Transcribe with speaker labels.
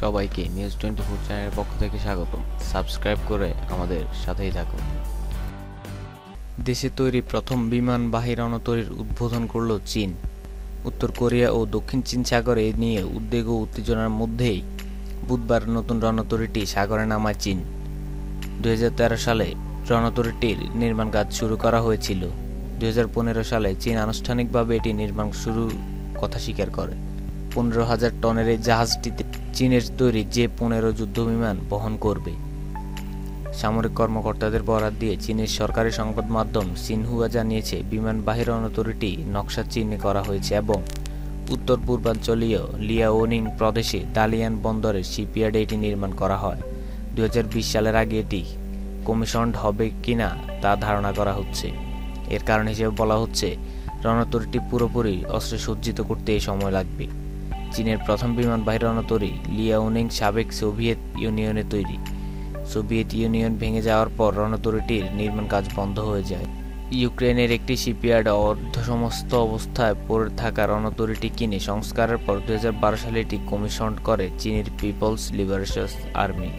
Speaker 1: সবাইকে news twenty four চ্যানেলের পক্ষ থেকে স্বাগত সাবস্ক্রাইব করে আমাদের সাথেই থাকুন। দেশে তৈরি প্রথম বিমানবাহী রণতরীর উদ্বোধন করল চীন। উত্তর কোরিয়া ও দক্ষিণ চীন সাগরে নিয়ে উদ্বেগ ও উত্তেজনার মধ্যেই বুধবার নতুন রণতরীটি সাগরে নামায় চীন। দু হাজার তেরো সালে রণতরীটির নির্মাণ কাজ শুরু করা হয়েছিল। দুই হাজার পনেরো সালে চীন আনুষ্ঠানিকভাবে এটি নির্মাণ শুরু কথা স্বীকার করে। পনেরো হাজার টনের এই জাহাজটিতে চীনের তৈরি যে পনেরো যুদ্ধবিমান বহন করবে। সামরিক কর্মকর্তাদের বরাত দিয়ে চীনের সরকারি সংবাদ মাধ্যম সিনহুয়া জানিয়েছে, বিমান বাহির রণতরীটি নকশা চীনে করা হয়েছে এবং উত্তর পূর্বাঞ্চলীয় লিয়াওনিং প্রদেশে দালিয়ান বন্দরের শিপইয়ার্ডে এটি নির্মাণ করা হয়। দুই হাজার বিশ সালের আগে এটি কমিশনড হবে কিনা তা ধারণা করা হচ্ছে। এর কারণ হিসেবে বলা হচ্ছে, রণতরীটি পুরোপুরি অস্ত্রে সজ্জিত করতে এই সময় লাগবে। চীনের প্রথম বিমান বাহিরানো তৈরি লিয়াউনিং সাবেক সোভিয়েত ইউনিয়নে তৈরি। সোভিয়েত ইউনিয়ন ভেঙে যাওয়ার পর রণতরীটির নির্মাণ কাজ বন্ধ হয়ে যায়। ইউক্রেনের একটি শিপইয়ার্ড অর্ধসমস্ত অবস্থায় পড়ে থাকা রণতরীটি কিনে সংস্কারের পর দু হাজার বারো সালে এটি কমিশন করে চীনের পিপলস লিবারেশন আর্মি।